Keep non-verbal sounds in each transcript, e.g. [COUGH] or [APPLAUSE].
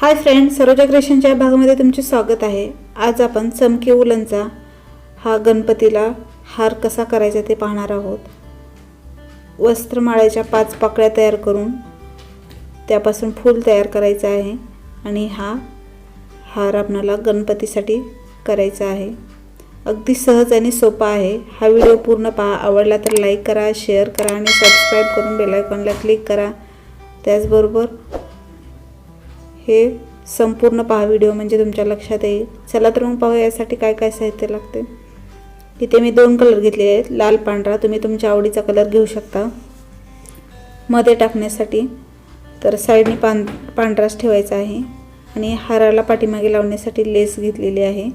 Hi friend Saroja क्रिएशनच्या भागामध्ये तुमचे स्वागत आहे. आज आपण चमकी उलनचा हा गणपतीला हार कसा करायचा ते पाहणार आहोत. वस्त्रमाळ्याच्या पाच पाकळ्या तयार करून त्यापासून फूल तयार करायचं आहे आणि हा हार आपणाला गणपतीसाठी करायचा आहे. अगदी सहज आणि सोपा आहे. हा व्हिडिओ पूर्ण पहा. आवडला तर लाईक करा शेअर करा आणि सबस्क्राईब करून बेलायकॉनला क्लिक करा. त्याचबरोबर हे संपूर्ण पहा व्हिडिओ म्हणजे तुमच्या लक्षात येईल. चला तर मग पाहूया यासाठी काय काय साहित्य लागते. इथे मी दोन कलर घेतलेले आहेत. लाल पांढरा. तुम्ही तुमच्या आवडीचा कलर घेऊ शकता. मध्ये टाकण्यासाठी. तर साईडने पां पांढराच ठेवायचा आहे. आणि हाराला पाठीमागे लावण्यासाठी लेस घेतलेली आहे.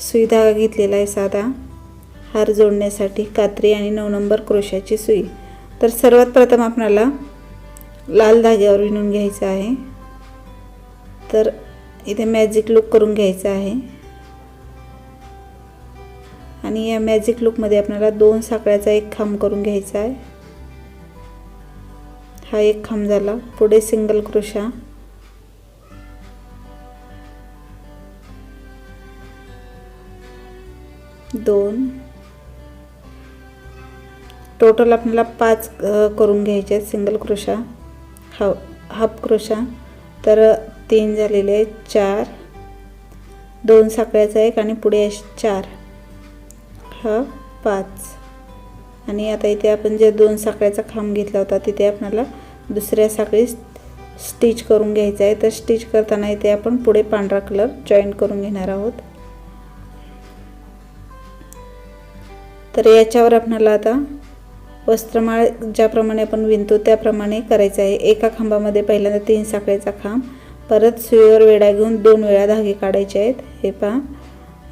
सुई धागा घेतलेला आहे साधा. हार जोडण्यासाठी कात्री आणि नऊ नंबर क्रोशाची सुई. तर सर्वात प्रथम आपणाला लाल धाग्यावर विणून घ्यायचं आहे. तर इथे मॅजिक लुक करून घ्यायचा आहे. आणि या मॅजिक लुकमध्ये आपल्याला दोन साकळ्याचा एक खांब करून घ्यायचा आहे. हा एक खांब झाला. पुढे सिंगल क्रोशा दोन. टोटल आपल्याला पाच करून घ्यायचे आहेत सिंगल क्रोशा हा हाफ क्रोशा तर तीन झालेले आहेत चार. दोन साखळ्याचा एक आणि पुढे चार. हा पाच. आणि आता इथे आपण जे दोन साखळ्याचा खांब घेतला होता तिथे आपल्याला दुसऱ्या साखळी स्टिच करून घ्यायचं आहे. तर स्टिच करताना इथे आपण पुढे पांढरा कलर जॉईन करून घेणार आहोत. तर याच्यावर आपल्याला आता वस्त्रमाळ ज्याप्रमाणे आपण विणतो त्याप्रमाणे करायचं आहे. एका खांबामध्ये पहिल्यांदा तीन साखळीचा खांब परत सुईवर वेढा घेऊन दोन वेळा धागे काढायचे आहेत. हे पहा.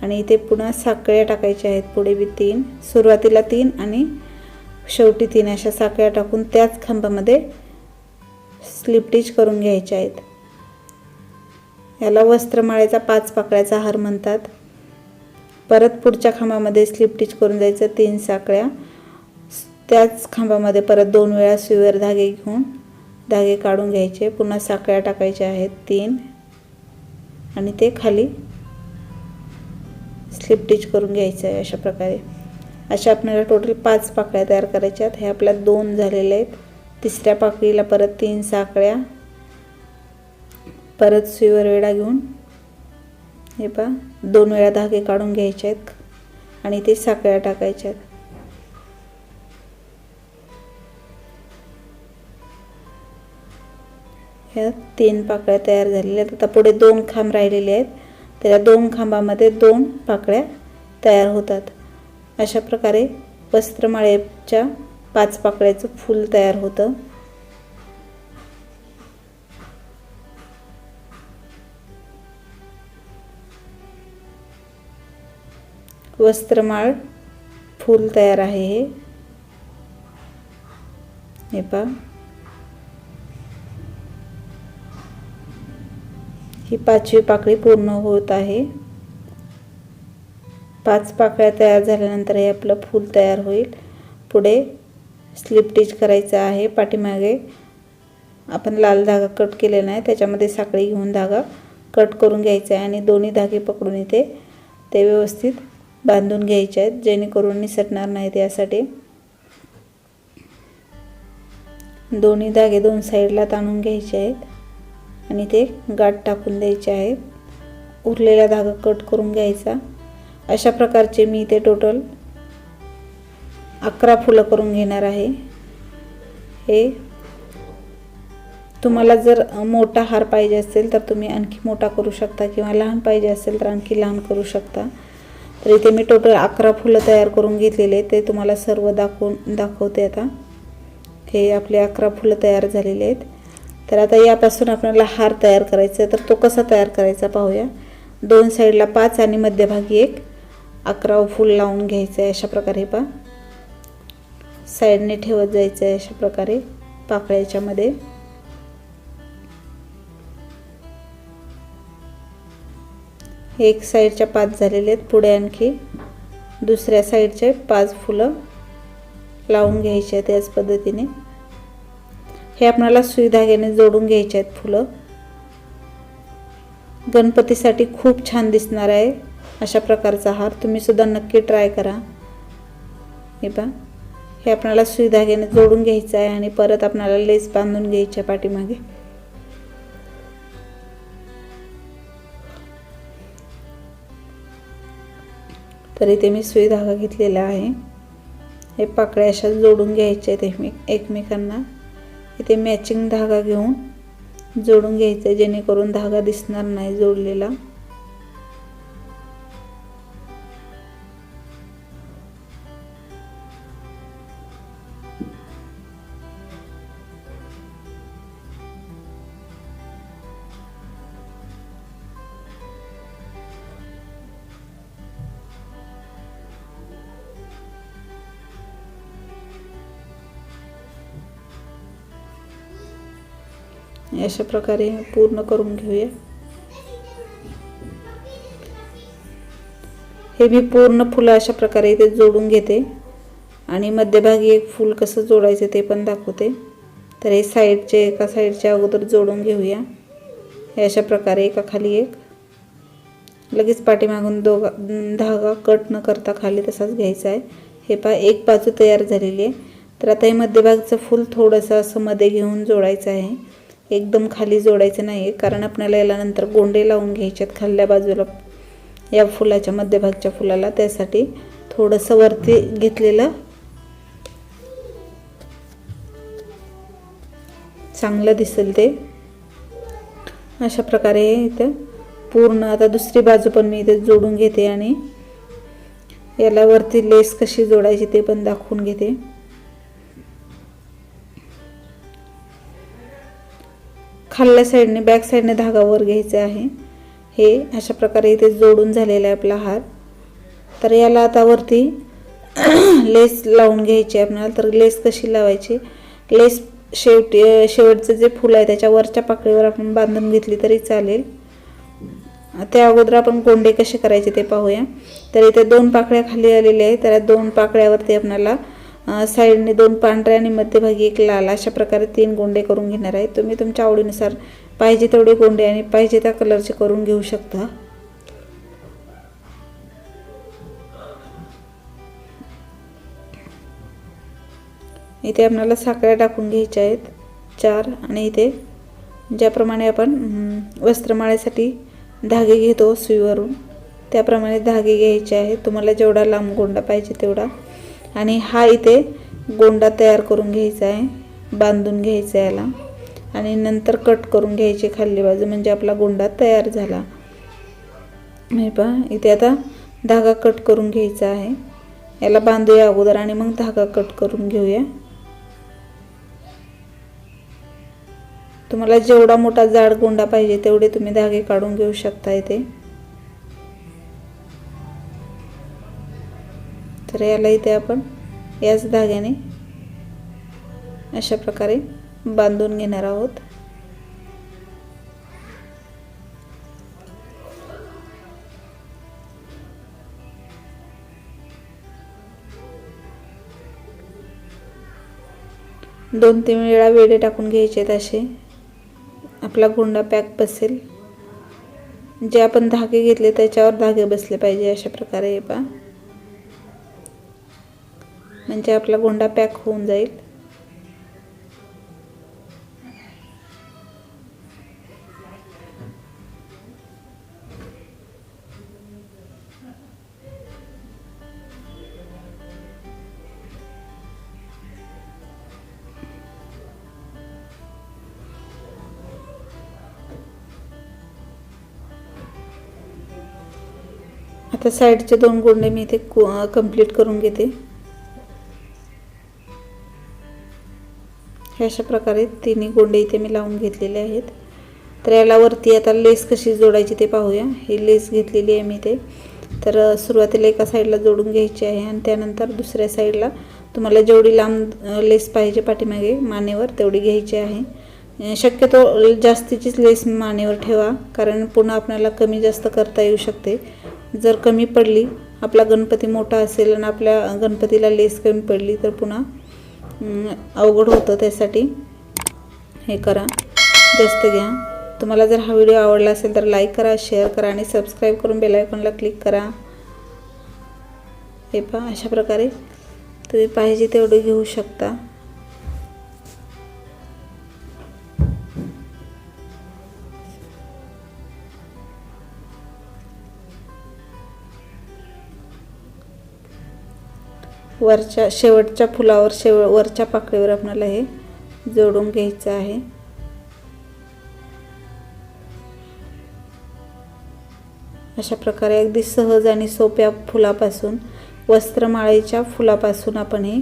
आणि इथे पुन्हा साखळ्या टाकायच्या आहेत पुढे बी तीन. सुरुवातीला तीन आणि शेवटी तीन अशा साखळ्या टाकून त्याच खांबामध्ये स्लिपटिच करून घ्यायच्या आहेत. याला वस्त्रमाळ्याचा पाच पाकळ्याचा हार म्हणतात. परत पुढच्या खांबामध्ये स्लिपटिच करून जायचं तीन साखळ्या. त्याच खांबामध्ये परत दोन वेळा सुईवर धागे घेऊन धागे काढून घ्यायचे. पुन्हा साखळ्या टाकायच्या आहेत तीन. आणि ते खाली स्लिप स्लिपटिच करून घ्यायचं आहे अशा प्रकारे. अशा आपल्याला टोटल पाच पाकळ्या तयार करायच्या आहेत. हे आपल्या दोन झालेल्या आहेत. तिसऱ्या पाकळीला परत तीन साखळ्या. परत सुईवर वेळा घेऊन हे पहा दोन वेळा धागे काढून घ्यायचे आहेत. आणि ते साखळ्या टाकायच्या आहेत. ह्या तीन पाकळ्या तयार झालेल्या आहेत. आता पुढे दोन खांब राहिलेले आहेत. त्या दोन खांबामध्ये दोन पाकळ्या तयार होतात. अशा प्रकारे वस्त्रमाळेच्या पाच पाकळ्याचं फूल तयार होतं. वस्त्रमाळ फूल तयार आहे हे. हे ही पाचवी पाकळी पूर्ण होत आहे. पाच पाकळ्या तयार झाल्यानंतर हे आपलं फूल तयार होईल. पुढे स्लिप स्टिच करायचं आहे. पाठीमागे आपण लाल धागा कट केलेला आहे त्याच्यामध्ये साखळी घेऊन धागा कट करून घ्यायचा आहे आणि दोन्ही धागे पकडून इथे ते व्यवस्थित बांधून घ्यायचे आहेत जेणेकरून निसटणार नाहीत यासाठी. दोन्ही धागे दोन साईडला ताणून घ्यायचे आहेत. आणि ते गाठ टाकून द्यायचे आहेत उरलेला धागा कट करून घ्यायचा. अशा प्रकारचे मी ते टोटल अकरा फुलं करून घेणार आहे. हे तुम्हाला जर मोठा हार पाहिजे असेल तर तुम्ही आणखी मोठा करू शकता किंवा लहान पाहिजे असेल तर आणखी लहान करू शकता. तर इथे मी टोटल अकरा फुलं तयार करून घेतलेले ते तुम्हाला सर्व दाखवून दाखवते आता. हे आपले अकरा फुलं तयार झालेले आहेत. तर आता यापासून आपल्याला हार तयार करायचा आहे. तर तो कसा तयार करायचा पाहूया. दोन साईडला पाच आणि मध्यभागी एक अकरा फूल लावून घ्यायचं आहे अशा प्रकारे पा साईडने ठेवत जायचं आहे अशा प्रकारे पाकळ्याच्यामध्ये एक साईडच्या पाच झालेले आहेत. पुढे आणखी दुसऱ्या साईडचे पाच फुलं लावून घ्यायचे आहेत याच पद्धतीने. हे आपणाला सुई धाग्याने जोडून घ्यायचे आहेत फुलं. गणपतीसाठी खूप छान दिसणार आहे अशा प्रकारचा हार. तुम्ही सुद्धा नक्की ट्राय करा. हे पहा. हे आपणाला सुई धाग्याने जोडून घ्यायचं आहे आणि परत आपणाला लेस बांधून घ्यायच्या पाठीमागे. तर इथे मी सुई धागा घेतलेला आहे. हे पाकळ्या अशा जोडून घ्यायचे आहेत एकमेक एकमेकांना. इथे मॅचिंग धागा घेऊन जोडून घ्यायचं आहे जेणेकरून धागा दिसणार नाही जोडलेला. अशा प्रकारे पूर्ण करून घेऊया. हे मी पूर्ण फुलं अशा प्रकारे इथे जोडून घेते. आणि मध्यभागी एक फूल कसं जोडायचं ते पण दाखवते. तर हे साईडचे एका साईडच्या अगोदर जोडून घेऊया. हे अशा प्रकारे एका खाली एक. लगेच पाठीमागून दोघा धागा कट न करता खाली तसाच घ्यायचा आहे. हे पा एक बाजू तयार झालेली आहे. तर आता हे मध्यभागचं फूल थोडंसं असं मध्ये घेऊन जोडायचं आहे. एकदम खाली जोडायचं नाही आहे कारण आपल्याला याला नंतर गोंडे लावून घ्यायच्यात खाल्ल्या बाजूला. या फुलाच्या मध्यभागच्या फुलाला त्यासाठी थोडंसं वरती घेतलेलं चांगलं दिसेल ते. अशा प्रकारे इथं पूर्ण आता दुसरी बाजू पण मी इथे जोडून घेते आणि याला वरती लेस कशी जोडायची ते पण दाखवून घेते. खाल्ल्या साईडने बॅक साईडने धागा वर घ्यायचा आहे. हे अशा प्रकारे इथे जोडून झालेला आहे आपला हार तर याला आता वरती [CLEARS THROAT] लेस लावून घ्यायची आहे आपल्याला. तर लेस कशी लावायची? लेस शेवटी शेवटचं जे फुलं आहे त्याच्या वरच्या पाकळीवर आपण बांधून घेतली तरी चालेल. त्या अगोदर आपण कोंडे कसे करायचे ते पाहूया. तर इथे दोन पाकळ्या खाली आलेल्या आहेत. तर दोन पाकळ्यावरती आपल्याला साईडने दोन पांढऱ्या आणि मध्यभागी एक लाल अशा प्रकारे तीन गोंडे करून घेणार आहे. तुम्ही तुमच्या आवडीनुसार पाहिजे तेवढे गोंडे आणि पाहिजे त्या कलरचे करून घेऊ शकता. इथे आपल्याला साखळ्या टाकून घ्यायच्या आहेत. चार आणि इथे ज्याप्रमाणे आपण वस्त्रमाळ्यासाठी धागे घेतो सुईवरून त्याप्रमाणे धागे घ्यायचे आहेत. तुम्हाला जेवढा लांब गोंडा पाहिजे तेवढा. आणि हा इथे गोंडा तयार करून घ्यायचा आहे बांधून घ्यायचा याला. आणि नंतर कट करून घ्यायची खाल्ली बाजू म्हणजे आपला गोंडा तयार झाला. हे पहा इथे आता धागा कट करून घ्यायचा आहे. याला बांधूया अगोदर आणि मग धागा कट करून घेऊया. तुम्हाला जेवढा मोठा जाड गोंडा पाहिजे तेवढे तुम्ही धागे काढून घेऊ शकता इथे. तर याला इथे आपण याच धाग्याने अशा प्रकारे बांधून घेणार आहोत. दोन तीन वेळा वेडे टाकून घ्यायचे आहेत असे. आपला गोंडा पॅक बसेल. जे आपण धागे घेतले त्याच्यावर धागे बसले पाहिजे अशा प्रकारे हे पा म्हणजे आपला गोंडा पॅक होऊन जाईल. आता साईडचे दोन गोंडे मी इथे कंप्लीट करून घेते. हे अशा प्रकारे तिन्ही गोंडे इथे मी लावून घेतलेले आहेत. तर याला वरती आता लेस कशी जोडायची ते पाहूया. ही लेस घेतलेली आहे मी ते तर सुरुवातीला एका साईडला जोडून घ्यायची आहे आणि त्यानंतर दुसऱ्या साईडला तुम्हाला जेवढी लांब लेस पाहिजे पाठीमागे मानेवर तेवढी घ्यायची आहे. शक्यतो जास्तीचीच लेस मानेवर ठेवा कारण पुन्हा आपल्याला कमी जास्त करता येऊ शकते. जर कमी पडली आपला गणपती मोठा असेल आणि आपल्या गणपतीला लेस कमी पडली तर पुन्हा अवघड होतं त्यासाठी. हे करा. जास्त घ्या. तुम्हाला जर हा व्हिडिओ आवडला असेल तर लाईक करा शेअर करा आणि सबस्क्राईब करून बेलायकॉनला क्लिक करा. हे पहा अशा प्रकारे तुम्ही पाहिजे तेवढे घेऊ शकता. वरच्या शेवटच्या फुलावर शेव वरच्या पाकळीवर आपल्याला हे जोडून घ्यायचं आहे. अशा प्रकारे अगदी सहज आणि सोप्या फुलापासून वस्त्रमाळेच्या फुलापासून आपण हे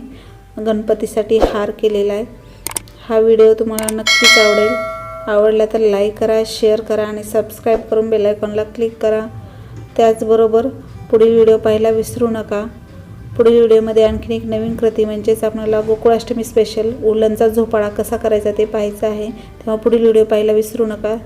गणपतीसाठी हार केलेला आहे. हा व्हिडिओ तुम्हाला नक्कीच आवडेल. आवडला तर लाईक करा शेअर करा आणि सबस्क्राईब करून बेलायकॉनला क्लिक करा. त्याचबरोबर पुढील व्हिडिओ पाहायला विसरू नका. पुढील व्हिडिओमध्ये आणखीन एक नवीन कृती म्हणजेच आपल्याला गोकुळाष्टमी स्पेशल उलनचा झोपाळा कसा करायचा ते पाहायचं आहे. तेव्हा पुढील व्हिडिओ पाहायला विसरू नका.